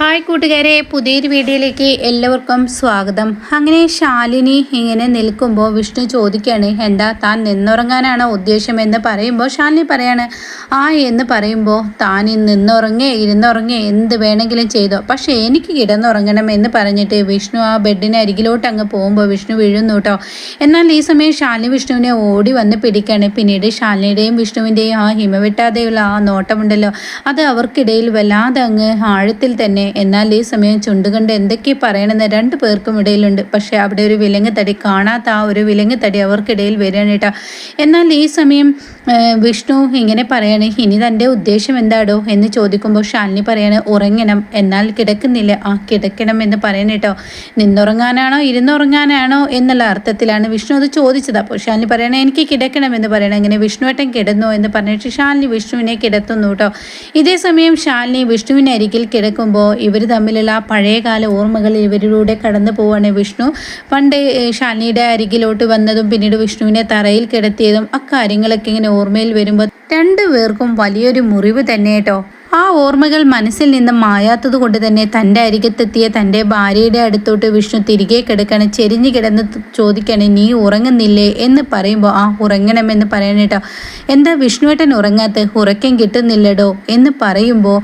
Hi കൂട്ടുകാരെ പുതിയൊരു വീഡിയോയിലേക്ക് എല്ലാവർക്കും സ്വാഗതം. അങ്ങനെ ശാലിനി ഇങ്ങനെ നിൽക്കുമ്പോൾ വിഷ്ണു ചോദിക്കുകയാണ് എന്താ താൻ നിന്നുറങ്ങാനാണോ ഉദ്ദേശം എന്ന് പറയുമ്പോൾ ശാലിനി പറയാണ് ആ എന്ന് പറയുമ്പോൾ താൻ നിന്നുറങ്ങേ ഇരുന്നുറങ്ങേ എന്ത് വേണമെങ്കിലും ചെയ്തോ. പക്ഷേ എനിക്ക് കിടന്നുറങ്ങണം എന്ന് പറഞ്ഞിട്ട് വിഷ്ണു ആ ബെഡിന് അരികിലോട്ട് അങ്ങ് പോകുമ്പോൾ വിഷ്ണു വീഴുന്നു കേട്ടോ എന്നാൽ ഈ സമയം ശാലിനി വിഷ്ണുവിനെ ഓടി വന്ന് പിടിക്കുകയാണ് പിന്നീട് ശാലിനിയുടെയും വിഷ്ണുവിന്റെയും ആ ഹിമവെട്ടാതെയുള്ള ആ നോട്ടമുണ്ടല്ലോ. അത് അവർക്കിടയിൽ വല്ലാതെ അങ്ങ് ആഴത്തിൽ തന്നെ എന്നാൽ ഈ സമയം ചുണ്ടുകണ്ട് എന്തൊക്കെ പറയണമെന്ന് രണ്ട് പേർക്കും ഇടയിലുണ്ട്. പക്ഷേ അവിടെ ഒരു വിലങ്ങ് തടി കാണാത്ത ആ ഒരു വിലങ്ങ് തടി അവർക്കിടയിൽ വരികയാണ് എന്നാൽ ഈ സമയം വിഷ്ണു ഇങ്ങനെ പറയാണ് ഇനി തന്റെ ഉദ്ദേശം എന്താടോ? എന്ന് ചോദിക്കുമ്പോൾ ഷാലിനി പറയാണ് ഉറങ്ങണം. എന്നാൽ കിടക്കുന്നില്ല. ആ കിടക്കണം എന്ന് പറയണം കേട്ടോ. നിന്നുറങ്ങാനാണോ ഇരുന്നുറങ്ങാനാണോ എന്നുള്ള അർത്ഥത്തിലാണ് വിഷ്ണു അത് ചോദിച്ചത്. അപ്പോൾ ഷാലിനി പറയണേ എനിക്ക് കിടക്കണം എന്ന് പറയണം. ഇങ്ങനെ വിഷ്ണുവേട്ടൻ കിടന്നു എന്ന് പറഞ്ഞിട്ട് ഷാലിനി വിഷ്ണുവിനെ കിടത്തുന്നു കേട്ടോ. ഇതേ സമയം ഷാലിനി വിഷ്ണുവിനരികിൽ കിടക്കുമ്പോൾ ഇവർ തമ്മിലുള്ള ആ പഴയകാല ഓർമ്മകൾ ഇവരിലൂടെ കടന്നു പോവാണ് വിഷ്ണു. പണ്ട് ഷാനിയുടെ അരികിലോട്ട് വന്നതും പിന്നീട് വിഷ്ണുവിനെ തറയിൽ കിടത്തിയതും അക്കാര്യങ്ങളൊക്കെ ഇങ്ങനെ ഓർമ്മയിൽ വരുമ്പോൾ രണ്ടു പേർക്കും വലിയൊരു മുറിവ് തന്നെ കേട്ടോ ആ ഓർമ്മകൾ മനസ്സിൽ നിന്ന് മായാത്തത് കൊണ്ട് തന്നെ തന്റെ അരികത്തെത്തിയ തന്റെ ഭാര്യയുടെ അടുത്തോട്ട് വിഷ്ണു തിരികെ കിടക്കണം. ചെരിഞ്ഞു കിടന്ന് ചോദിക്കണം നീ ഉറങ്ങുന്നില്ലേ? എന്ന് പറയുമ്പോൾ ആ ഉറങ്ങണമെന്ന് പറയണേട്ടോ എന്താ വിഷ്ണുവേട്ടൻ ഉറങ്ങാത്ത? ഉറക്കം കിട്ടുന്നില്ലടോ? എന്ന് പറയുമ്പോൾ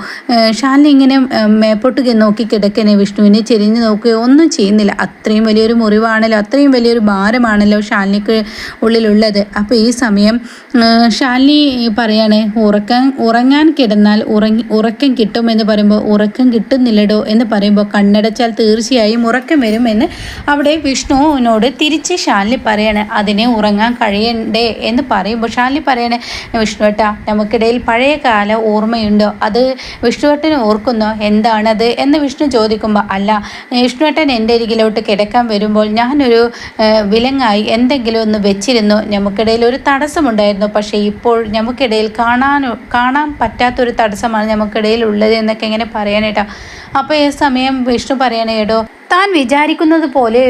ഷാലിനി ഇങ്ങനെ മേപ്പോട്ട് നോക്കി കിടക്കണേ വിഷ്ണുവിനെ. ചെരിഞ്ഞ് നോക്കുകയോ ഒന്നും ചെയ്യുന്നില്ല. അത്രയും വലിയൊരു മുറിവാണല്ലോ അത്രയും വലിയൊരു ഭാരമാണല്ലോ ഷാലിനിക്ക് ഉള്ളിലുള്ളത്. അപ്പോൾ ഈ സമയം ഷാലിനി പറയണേ ഉറക്കാൻ ഉറങ്ങാൻ കിടന്നാൽ ഉറങ്ങി ഉറക്കം കിട്ടുമെന്ന് പറയുമ്പോൾ ഉറക്കം കിട്ടുന്നില്ലടോ എന്ന് പറയുമ്പോൾ കണ്ണടച്ചാൽ തീർച്ചയായും ഉറക്കം വരും എന്ന് അവിടെ വിഷ്ണുവിനോട് തിരിച്ച് ഷാലിനി പറയാണ്. അതിനെ ഉറങ്ങാൻ കഴിയണ്ടേ? എന്ന് പറയുമ്പോൾ ഷാലിനി പറയണേ വിഷ്ണുവേട്ട നമുക്കിടയിൽ പഴയ കാല ഓർമ്മയുണ്ടോ? അത് വിഷ്ണുവേട്ടന് ഓർക്കുന്നോ? എന്താണത്? എന്ന് വിഷ്ണു ചോദിക്കുമ്പോൾ അല്ല വിഷ്ണുവേട്ടൻ എന്റെ അരികിലോട്ട് കിടക്കാൻ വരുമ്പോൾ ഞാനൊരു വിലങ്ങായി എന്തെങ്കിലും ഒന്ന് വെച്ചിരുന്നു. നമുക്കിടയിൽ ഒരു തടസ്സമുണ്ടായിരുന്നു. പക്ഷേ ഇപ്പോൾ നമുക്കിടയിൽ കാണാൻ കാണാൻ പറ്റാത്തൊരു തടസ്സമാണ് നമുക്കിടയിൽ ഉള്ളത് എന്നൊക്കെ ഇങ്ങനെ പറയാനേട്ടാ അപ്പോൾ ഈ സമയം വിഷ്ണു പറയണേടോ താൻ വിചാരിക്കുന്നത് പോലെ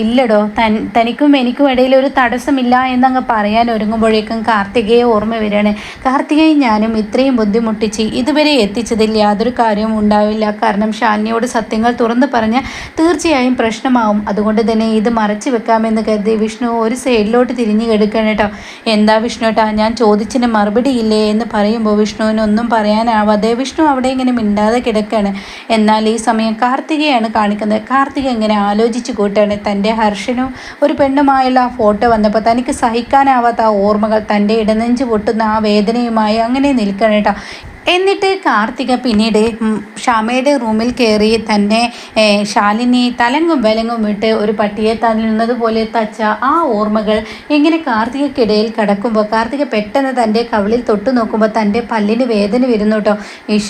ഇല്ലടോ. തൻ തനിക്കും എനിക്കും ഇടയിൽ ഒരു തടസ്സമില്ല എന്നങ്ങ് പറയാൻ ഒരുങ്ങുമ്പോഴേക്കും കാർത്തികയെ ഓർമ്മ വരികയാണ്. കാർത്തികയും ഞാനും ഇത്രയും ബുദ്ധിമുട്ടിച്ച് ഇതുവരെ എത്തിച്ചതിൽ യാതൊരു കാര്യവും ഉണ്ടാവില്ല. കാരണം ഷാലിനിയോട് സത്യങ്ങൾ തുറന്നു പറഞ്ഞാൽ തീർച്ചയായും പ്രശ്നമാവും. അതുകൊണ്ട് തന്നെ ഇത് മറച്ചു വെക്കാമെന്ന് കരുതി വിഷ്ണു ഒരു സൈഡിലോട്ട് തിരിഞ്ഞു കിടക്കണം കേട്ടോ. എന്താ വിഷ്ണു കേട്ടോ ഞാൻ ചോദിച്ചതിന് മറുപടി ഇല്ലേ എന്ന് പറയുമ്പോൾ വിഷ്ണുവിനൊന്നും പറയാനാവാതെ വിഷ്ണു അവിടെ ഇങ്ങനെ മിണ്ടാതെ കിടക്കുകയാണ്. എന്നാൽ ഈ സമയം കാർത്തികയാണ് കാണിക്കുന്നത്. കാർത്തിക ഇങ്ങനെ ആലോചിച്ച് കൂട്ടാണ് തന്റെ ഹർഷനും. ഒരു പെണ്ണുമായുള്ള ആ ഫോട്ടോ വന്നപ്പോൾ തനിക്ക് സഹിക്കാനാവാത്ത ആ ഓർമ്മകൾ തന്റെ ഇടനെഞ്ച് പൊട്ടുന്ന ആ വേദനയുമായി അങ്ങനെ നിൽക്കണം കേട്ടോ. എന്നിട്ട് കാർത്തിക പിന്നീട് ഷാമയുടെ റൂമിൽ കയറി തന്നെ ശാലിനി തലങ്ങും വിലങ്ങും വിട്ട് ഒരു പട്ടിയെ തന്നുന്നതുപോലെ തച്ച ആ ഓർമ്മകൾ ഇങ്ങനെ കാർത്തികക്കിടയിൽ കിടക്കുമ്പോൾ കാർത്തിക പെട്ടെന്ന് തന്റെ കവിളിൽ തൊട്ടു നോക്കുമ്പോൾ തന്റെ പല്ലിന് വേദന വരുന്നു കേട്ടോ ഈശ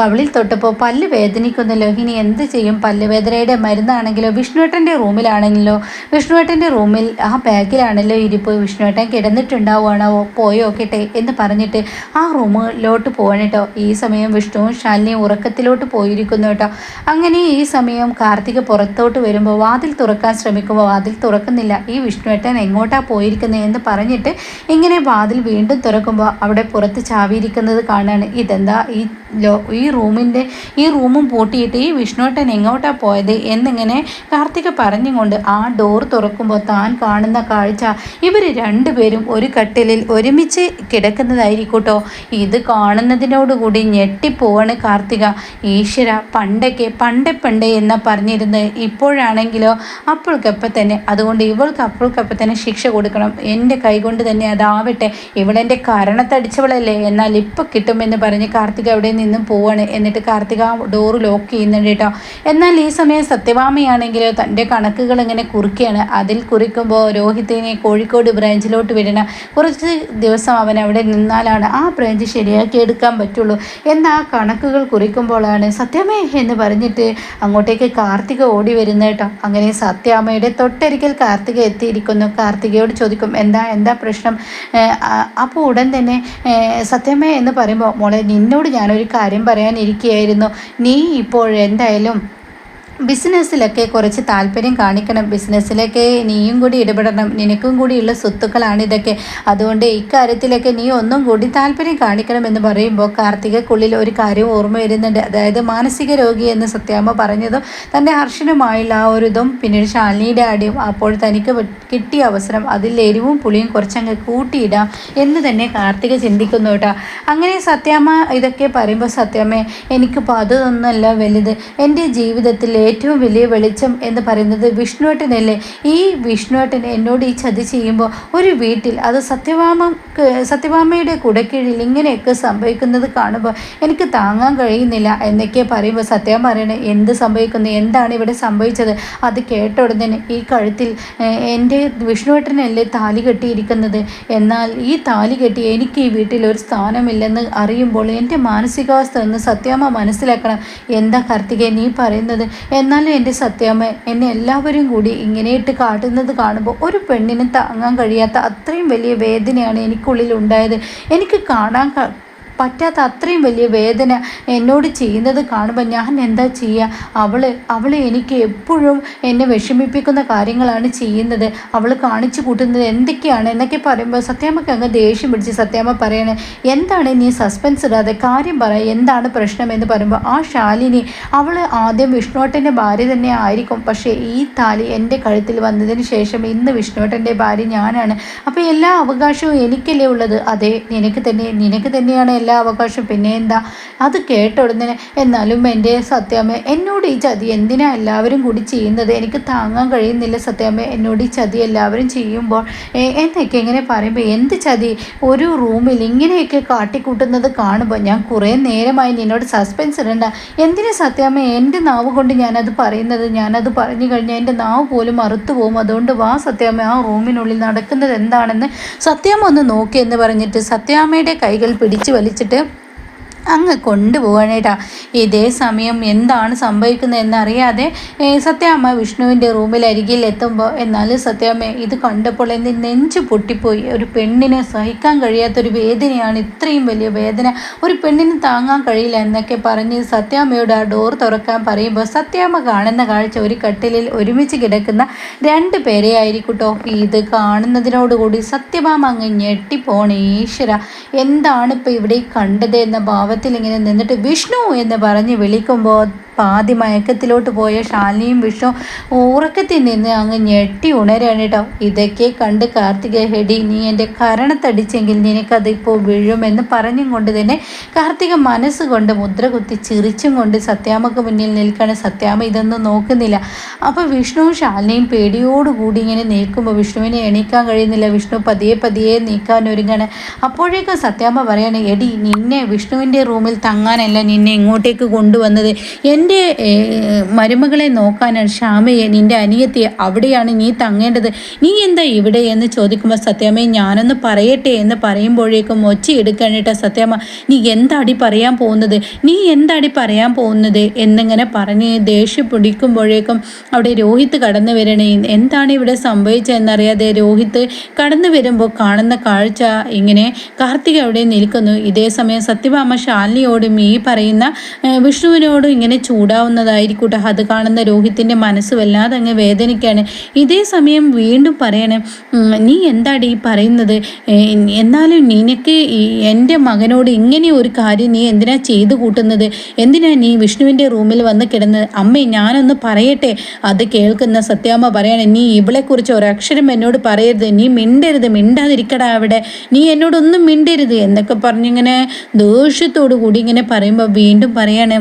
കവിളിൽ തൊട്ടപ്പോൾ പല്ല് വേദനിക്കുന്നല്ലോ ഇനി എന്ത് ചെയ്യും? പല്ല് വേദനയുടെ മരുന്നാണെങ്കിലോ വിഷ്ണുവേട്ടന്റെ റൂമിലാണെങ്കിലോ? വിഷ്ണുവേട്ടന്റെ റൂമിൽ ആ ബാഗിലാണല്ലോ ഇരിപ്പ്. വിഷ്ണുവേട്ടൻ കിടന്നിട്ടുണ്ടാവുകയാണോ? പോയോ? കേട്ടെ എന്ന് പറഞ്ഞിട്ട് ആ റൂമിലോട്ട് പോകണം കേട്ടോ ഈ സമയം വിഷ്ണുവും ശാലിനിയും ഉറക്കത്തിലോട്ട് പോയിരിക്കുന്നു കേട്ടോ. അങ്ങനെ ഈ സമയം കാർത്തിക പുറത്തോട്ട് വരുമ്പോൾ വാതിൽ തുറക്കാൻ ശ്രമിക്കുമ്പോൾ വാതിൽ തുറക്കുന്നില്ല. ഈ വിഷ്ണുവേട്ടൻ എങ്ങോട്ടാ പോയിരിക്കുന്നത് എന്ന് പറഞ്ഞിട്ട് ഇങ്ങനെ വാതിൽ വീണ്ടും തുറക്കുമ്പോൾ അവിടെ പുറത്ത് ചാവിയിരിക്കുന്നത് കാണാണ്. ഇതെന്താ? ഈ ലോ ഈ റൂമിന്റെ ഈ റൂമും പൂട്ടിയിട്ട് ഈ വിഷ്ണുവേട്ടൻ എങ്ങോട്ടാ പോയത് എന്നിങ്ങനെ കാർത്തിക പറഞ്ഞുകൊണ്ട് ആ ഡോർ തുറക്കുമ്പോൾ താൻ കാണുന്ന കാഴ്ച. ഇവർ രണ്ടുപേരും ഒരു കട്ടിലിൽ ഒരുമിച്ച് കിടക്കുന്നതായിരിക്കട്ടോ ഇത് കാണുന്നതിനോടുകൂടി ഞെട്ടിപ്പോവാണ് കാർത്തിക. ഈശ്വര പണ്ടൊക്കെ പണ്ടേ പണ്ടേ എന്ന പറഞ്ഞിരുന്ന് ഇപ്പോഴാണെങ്കിലോ അപ്പോൾക്കപ്പം തന്നെ അതുകൊണ്ട് ഇവൾക്ക് അപ്പോൾക്കപ്പം തന്നെ ശിക്ഷ കൊടുക്കണം. എന്റെ കൈകൊണ്ട് തന്നെ അതാവട്ടെ. ഇവളെന്റെ കരണത്തടിച്ചവളല്ലേ. എന്നാൽ ഇപ്പം കിട്ടുമെന്ന് പറഞ്ഞ് കാർത്തിക അവിടെ നിന്നും പോവാണ്. എന്നിട്ട് കാർത്തിക ഡോറ് ലോക്ക് ചെയ്യുന്നുണ്ട് കേട്ടോ. എന്നാൽ ഈ സമയം സത്യഭാമയാണെങ്കിലോ തന്റെ കണക്കുകൾ ഇങ്ങനെ കുറിക്കുകയാണ് അതിൽ കുറിക്കുമ്പോൾ രോഹിത്തിനെ കോഴിക്കോട് ബ്രാഞ്ചിലോട്ട് വിടണം കുറച്ച് ദിവസം അവൻ അവിടെ നിന്നാലാണ് ആ ബ്രാഞ്ച് ശരിയാക്കി എടുക്കാൻ പറ്റുള്ളൂ. എന്നാ കണക്കുകൾ കുറിക്കുമ്പോഴാണ് സത്യമേ എന്ന് പറഞ്ഞിട്ട് അങ്ങോട്ടേക്ക് കാർത്തിക ഓടി വരുന്നത് കേട്ടോ. അങ്ങനെ സത്യാമ്മയുടെ തൊട്ടരികിൽ കാർത്തിക എത്തിയിരിക്കുന്നു. കാർത്തികയോട് ചോദിക്കും എന്താ എന്താ പ്രശ്നം? അപ്പോൾ ഉടൻ തന്നെ സത്യമേ എന്ന് പറയുമ്പോൾ മോളെ നിന്നോട് ഞാനൊരു കാര്യം പറയാനിരിക്കുകയായിരുന്നു. നീ ഇപ്പോൾ എന്തായാലും ബിസിനസ്സിലൊക്കെ കുറച്ച് താല്പര്യം കാണിക്കണം. ബിസിനസ്സിലൊക്കെ നീയും കൂടി ഇടപെടണം. നിനക്കും കൂടിയുള്ള സ്വത്തുക്കളാണ് ഇതൊക്കെ. അതുകൊണ്ട് ഇക്കാര്യത്തിലൊക്കെ നീ ഒന്നും കൂടി താല്പര്യം കാണിക്കണം എന്ന് പറയുമ്പോൾ കാർത്തികക്കുള്ളിൽ ഒരു കാര്യം ഓർമ്മ വരുന്നുണ്ട്. അതായത് മാനസിക രോഗി എന്ന് സത്യാമ്മ പറഞ്ഞതും തന്റെ ഹർഷനുമായുള്ള ആ ഒരു ഇതും പിന്നീട് ശാലിനിയുടെ ആടിയും അപ്പോൾ തനിക്ക് കിട്ടിയ അവസരം അതിൽ എരിവും പുളിയും കുറച്ചങ്ങ് കൂട്ടിയിടാം എന്ന് തന്നെ കാർത്തിക ചിന്തിക്കുന്നു കേട്ടോ. അങ്ങനെ സത്യാമ്മ ഇതൊക്കെ പറയുമ്പോൾ സത്യാമ്മ എനിക്കിപ്പോൾ അതൊന്നുമല്ല വലുത്. എന്റെ ജീവിതത്തിൽ ഏറ്റവും വലിയ വെളിച്ചം എന്ന് പറയുന്നത് വിഷ്ണുവേട്ടനല്ലേ? ഈ വിഷ്ണുവേട്ടൻ എന്നോട് ഈ ചതി ചെയ്യുമ്പോൾ ഒരു വീട്ടിൽ അത് സത്യഭാമ സത്യഭാമയുടെ കുടക്കീഴിൽ ഇങ്ങനെയൊക്കെ സംഭവിക്കുന്നത് കാണുമ്പോൾ എനിക്ക് താങ്ങാൻ കഴിയുന്നില്ല എന്നൊക്കെ പറയുമ്പോൾ സത്യം പറയണേ എന്ത് സംഭവിക്കുന്നു? എന്താണ് ഇവിടെ സംഭവിച്ചത്? അത് കേട്ട ഉടനെ ഈ കഴുത്തിൽ എന്റെ വിഷ്ണുവേട്ടനല്ലേ താലി കെട്ടിയിരിക്കുന്നത്? എന്നാൽ ഈ താലി കെട്ടി എനിക്ക് ഈ വീട്ടിൽ ഒരു സ്ഥാനമില്ലെന്ന് അറിയുമ്പോൾ എന്റെ മാനസികാവസ്ഥ ഒന്ന് സത്യാമ്മ മനസ്സിലാക്കണം. എന്താ കാർത്തികേ നീ പറയുന്നത്? എന്നാലും എന്റെ സത്യാമ്മ എന്നെ എല്ലാവരും കൂടി ഇങ്ങനെയിട്ട് കാട്ടുന്നത് കാണുമ്പോൾ ഒരു പെണ്ണിന് താങ്ങാൻ കഴിയാത്ത അത്രയും വലിയ വേദനയാണ് എനിക്കുള്ളിൽ ഉണ്ടായത് എനിക്ക് കാണാൻ പറ്റാത്ത അത്രയും വലിയ വേദന എന്നോട് ചെയ്യുന്നത് കാണുമ്പോൾ ഞാൻ എന്താ ചെയ്യുക അവൾ അവൾ എനിക്ക് എപ്പോഴും എന്നെ വിഷമിപ്പിക്കുന്ന കാര്യങ്ങളാണ് ചെയ്യുന്നത്. അവൾ കാണിച്ചു കൂട്ടുന്നത് എന്തൊക്കെയാണ് എന്നൊക്കെ പറയുമ്പോൾ സത്യാമ്മക്ക് അങ്ങ് ദേഷ്യം പിടിച്ച് സത്യാമ്മ പറയണേ എന്താണ് നീ സസ്പെൻസ് ഇടാതെ കാര്യം പറ എന്താണ് പ്രശ്നം? എന്ന് പറയുമ്പോൾ ആ ശാലിനി അവൾ ആദ്യം വിഷ്ണുവട്ടന്റെ ഭാര്യ തന്നെ ആയിരിക്കും. പക്ഷേ ഈ താലി എന്റെ കഴുത്തിൽ വന്നതിന് ശേഷം ഇന്ന് വിഷ്ണുവട്ടന്റെ ഭാര്യ ഞാനാണ്. അപ്പോൾ എല്ലാ അവകാശവും എനിക്കല്ലേ ഉള്ളത്? അതെ നിനക്ക് തന്നെ നിനക്ക് തന്നെയാണ് എല്ലാ എല്ലാ അവകാശം. പിന്നെ എന്താ? അത് കേട്ട ഉടനെ എന്നാലും എന്റെ സത്യാമ്മ എന്നോട് ഈ ചതി എന്തിനാ എല്ലാവരും കൂടി ചെയ്യുന്നത്? എനിക്ക് താങ്ങാൻ കഴിയുന്നില്ല സത്യാമ്മ. എന്നോട് ഈ ചതി എല്ലാവരും ചെയ്യുമ്പോൾ എന്നൊക്കെ ഇങ്ങനെ പറയുമ്പോൾ എന്ത് ചതി? ഒരു റൂമിൽ ഇങ്ങനെയൊക്കെ കാട്ടിക്കൂട്ടുന്നത് കാണുമ്പോൾ ഞാൻ കുറേ നേരമായി നിന്നോട് സസ്പെൻസ് ഇടണ്ട. എന്തിനു സത്യാമ്മ? എന്റെ നാവ് കൊണ്ട് ഞാനത് പറയുന്നത്? ഞാനത് പറഞ്ഞു കഴിഞ്ഞാൽ എന്റെ നാവ് പോലും മറുത്തു പോകും. അതുകൊണ്ട് വാ സത്യാമ്മ ആ റൂമിനുള്ളിൽ നടക്കുന്നത് എന്താണെന്ന് സത്യാമ്മ ഒന്ന് നോക്കി എന്ന് പറഞ്ഞിട്ട് സത്യാമ്മയുടെ കൈകൾ പിടിച്ചു വലിച്ച് വെച്ചിട്ട് അങ്ങ് കൊണ്ടുപോകാനായിട്ടാ ഇതേ സമയം എന്താണ് സംഭവിക്കുന്നത് എന്നറിയാതെ സത്യാമ്മ വിഷ്ണുവിന്റെ റൂമിൽ അരികിൽ എത്തുമ്പോൾ എന്നാൽ സത്യാമ്മ ഇത് കണ്ടപ്പോൾ എന്റെ നെഞ്ച് പൊട്ടിപ്പോയി. ഒരു പെണ്ണിനെ സഹിക്കാൻ കഴിയാത്തൊരു വേദനയാണ് ഇത്രയും വലിയ വേദന. ഒരു പെണ്ണിന് താങ്ങാൻ കഴിയില്ല എന്നൊക്കെ പറഞ്ഞ് സത്യാമ്മയോട് ആ ഡോർ തുറക്കാൻ പറയുമ്പോൾ സത്യാമ്മ കാണുന്ന കാഴ്ച ഒരു കട്ടിലിൽ ഒരുമിച്ച് കിടക്കുന്ന രണ്ട് പേരെ ആയിരിക്കട്ടോ. ഇത് കാണുന്നതിനോടുകൂടി സത്യഭാമ അങ്ങ് ഞെട്ടിപ്പോണേ. ഈശ്വര എന്താണ് ഇപ്പോൾ ഇവിടെ കണ്ടത് എന്ന ഭാവത്തിൽ ഇങ്ങനെ നിന്നിട്ട് വിഷ്ണു എന്ന് പറഞ്ഞ് വിളിക്കുമ്പോൾ പാതി മയക്കത്തിലോട്ട് പോയ ശാലിനിയും വിഷ്ണു ഉറക്കത്തിൽ നിന്ന് അങ്ങ് ഞെട്ടി ഉണരാണ് കേട്ടോ ഇതൊക്കെ കണ്ട് കാർത്തിക ഹെഡി നീ എന്റെ കരണത്തടിച്ചെങ്കിൽ നിനക്കതിപ്പോൾ വീഴുമെന്ന് പറഞ്ഞും കൊണ്ട് തന്നെ കാർത്തിക മനസ്സുകൊണ്ട് മുദ്ര കുത്തി ചിരിച്ചും കൊണ്ട് സത്യാമക്ക് മുന്നിൽ നിൽക്കുകയാണ് സത്യാമ ഇതൊന്നും നോക്കുന്നില്ല. അപ്പോൾ വിഷ്ണുവും ശാലിനിയും പേടിയോടുകൂടി ഇങ്ങനെ നിൽക്കുമ്പോൾ വിഷ്ണുവിനെ എണീക്കാൻ കഴിയുന്നില്ല. വിഷ്ണു പതിയെ പതിയെ നീക്കാൻ ഒരുങ്ങാണ്. അപ്പോഴേക്കും സത്യാമ്മ പറയാണ് എടി നിന്നെ വിഷ്ണുവിന്റെ റൂമിൽ തങ്ങാനല്ല നിന്നെ ഇങ്ങോട്ടേക്ക് കൊണ്ടുവന്നത്. എന്റെ നിന്റെ മരുമകളെ നോക്കാനാണ് ശ്യാമയെ നിന്റെ അനിയത്തിയെ അവിടെയാണ് നീ തങ്ങേണ്ടത്. നീ എന്താ ഇവിടെ എന്ന് ചോദിക്കുമ്പോൾ സത്യാമ്മയെ ഞാനൊന്ന് പറയട്ടെ എന്ന് പറയുമ്പോഴേക്കും ഒച്ച എടുക്കാനിട്ട സത്യാമ്മ നീ എന്താടി പറയാൻ പോകുന്നത്? നീ എന്താടി പറയാൻ പോകുന്നത്? എന്നിങ്ങനെ പറഞ്ഞ് ദേഷ്യം പിടിക്കുമ്പോഴേക്കും അവിടെ രോഹിത് കടന്നു വരണേ. എന്താണ് ഇവിടെ സംഭവിച്ചതെന്നറിയാതെ രോഹിത് കടന്നു വരുമ്പോൾ കാണുന്ന കാഴ്ച ഇങ്ങനെ കാർത്തിക അവിടെ നിൽക്കുന്നു. ഇതേ സമയം സത്യഭാമ ശാലിനിയോടും ഈ പറയുന്ന വിഷ്ണുവിനോടും ഇങ്ങനെ ചൂ ചൂടാവുന്നതായിരിക്കട്ടെ. അത് കാണുന്ന രോഹിത്തിന്റെ മനസ്സ് വല്ലാതെ അങ്ങ് വേദനിക്കാണ്. ഇതേ സമയം വീണ്ടും പറയണേ നീ എന്താടി ഈ പറയുന്നത്? എന്നാലും നിനക്ക് എന്റെ മകനോട് ഇങ്ങനെ ഒരു കാര്യം നീ എന്തിനാ ചെയ്തു കൂട്ടുന്നത്? എന്തിനാ നീ വിഷ്ണുവിന്റെ റൂമിൽ വന്ന് കിടന്നത് അമ്മേ ഞാനൊന്ന് പറയട്ടെ? അത് കേൾക്കുന്ന സത്യാമ്മ പറയണേ നീ ഇവളെക്കുറിച്ച് ഒരക്ഷരം എന്നോട് പറയരുത്. നീ മിണ്ടരുത്. മിണ്ടാതിരിക്കടാ അവിടെ. നീ എന്നോടൊന്നും മിണ്ടരുത്. എന്നൊക്കെ പറഞ്ഞിങ്ങനെ ദേഷ്യത്തോടു കൂടി ഇങ്ങനെ പറയുമ്പോൾ വീണ്ടും പറയാണ്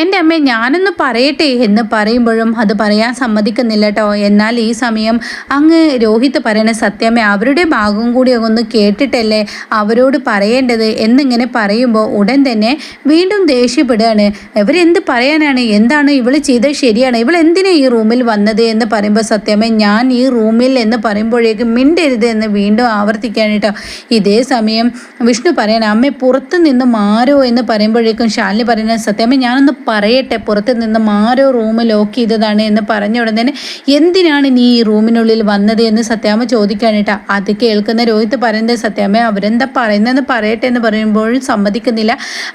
എന്റെ അമ്മ ഞാനൊന്ന് പറയട്ടെ എന്ന് പറയുമ്പോഴും അത് പറയാൻ സമ്മതിക്കുന്നില്ല കേട്ടോ എന്നാൽ ഈ സമയം അങ്ങ് രോഹിത് പറയണ സത്യമേ അവരുടെ ഭാഗം കൂടി ഒന്ന് കേട്ടിട്ടല്ലേ അവരോട് പറയേണ്ടത് എന്നിങ്ങനെ പറയുമ്പോൾ ഉടൻ തന്നെ വീണ്ടും ദേഷ്യപ്പെടുകയാണ്. ഇവരെന്ത് പറയാനാണ്? എന്താണ് ഇവൾ ചെയ്തത് ശരിയാണ്? ഇവൾ എന്തിനാ ഈ റൂമിൽ വന്നത് എന്ന് പറയുമ്പോൾ സത്യമേ ഞാൻ ഈ റൂമിൽ എന്ന് പറയുമ്പോഴേക്ക് മിണ്ടരുത് എന്ന് വീണ്ടും ആവർത്തിക്കുകയാണ് കേട്ടോ ഇതേ സമയം വിഷ്ണു പറയണം അമ്മ പുറത്തു നിന്ന് മാറോ എന്ന് പറയുമ്പോഴേക്കും ശാലിനി പറയുന്നത് സത്യമേ ഞാനൊന്ന് പറയട്ടെ പുറത്ത് നിന്ന് ആരോ റൂം ലോക്ക് ചെയ്തതാണ് എന്ന് പറഞ്ഞ ഉടനെ തന്നെ എന്തിനാണ് നീ ഈ റൂമിനുള്ളിൽ വന്നത് എന്ന് സത്യാമ്മ ചോദിക്കാനിട്ടാ. അത് കേൾക്കുന്ന രോഹിത് പറയുന്നത് സത്യാമ്മ അവരെന്താ പറയുന്നതെന്ന് പറയട്ടെ എന്ന് പറയുമ്പോഴും സമ്മതിക്കുന്നില്ല.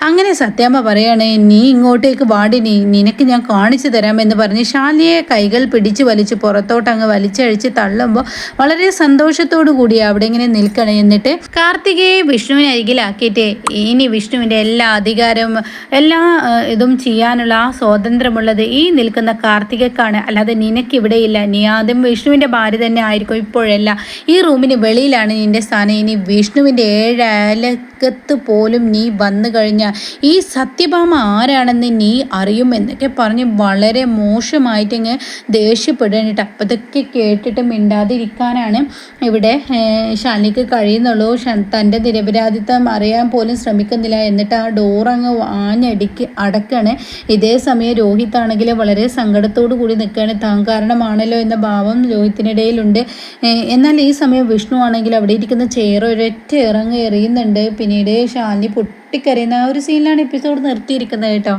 അങ്ങനെ സത്യാമ്മ പറയാണ് നീ ഇങ്ങോട്ടേക്ക് വാടി നീ നിനക്ക് ഞാൻ കാണിച്ചു തരാമെന്ന് പറഞ്ഞ് ശാലിയെ കൈകൾ പിടിച്ചു വലിച്ച് പുറത്തോട്ട് അങ്ങ് വലിച്ചഴിച്ച് തള്ളുമ്പോൾ വളരെ സന്തോഷത്തോടു കൂടി അവിടെ ഇങ്ങനെ നിൽക്കണം എന്നിട്ട് കാർത്തികയെ വിഷ്ണുവിനെ അരികിലാക്കിയിട്ട് ഇനി വിഷ്ണുവിന്റെ എല്ലാ അധികാരവും എല്ലാ ഇതും ഇതും ചെയ്യാനുള്ള ആ സ്വാതന്ത്ര്യമുള്ളത് ഈ നിൽക്കുന്ന കാർത്തികക്കാണ്. അല്ലാതെ നിനക്കിവിടെയില്ല നീ ആദ്യം വിഷ്ണുവിന്റെ ഭാര്യ തന്നെ ആയിരിക്കും. ഇപ്പോഴല്ല ഈ റൂമിന് വെളിയിലാണ് നിന്റെ സ്ഥാനം. ഇനി വിഷ്ണുവിന്റെ ഏഴലകത്ത് പോലും നീ വന്നു കഴിഞ്ഞാൽ ഈ സത്യഭാമ ആരാണെന്ന് നീ അറിയും എന്നൊക്കെ പറഞ്ഞ് വളരെ മോശമായിട്ട് ഇങ്ങ് ദേഷ്യപ്പെടുകയാണ് അപ്പം ഇതൊക്കെ കേട്ടിട്ട് മിണ്ടാതിരിക്കാനാണ് ഇവിടെ ശാലിക്ക് കഴിയുന്നുള്ളൂ. തന്റെ നിരപരാധിത്വം അറിയാൻ പോലും ശ്രമിക്കുന്നില്ല. എന്നിട്ട് ആ ഡോർ അങ്ങ് ആഞ്ഞടിക്ക് അടക്കാണ്. ഇതേ സമയം രോഹിത് ആണെങ്കിൽ വളരെ സങ്കടത്തോടു കൂടി നിൽക്കുകയാണ്. താൻ കാരണമാണല്ലോ എന്ന ഭാവം രോഹിത്തിനിടയിലുണ്ട്. എന്നാൽ ഈ സമയം വിഷ്ണു ആണെങ്കിൽ അവിടെ ഇരിക്കുന്ന ചെയർ ഒരൊറ്റ ഇറങ്ങി എറിയുന്നുണ്ട്. പിന്നീട് ശാലിനി പൊട്ടിക്കരയുന്ന ആ ഒരു സീനിലാണ് എപ്പിസോഡ് നിർത്തിയിരിക്കുന്നത് കേട്ടോ.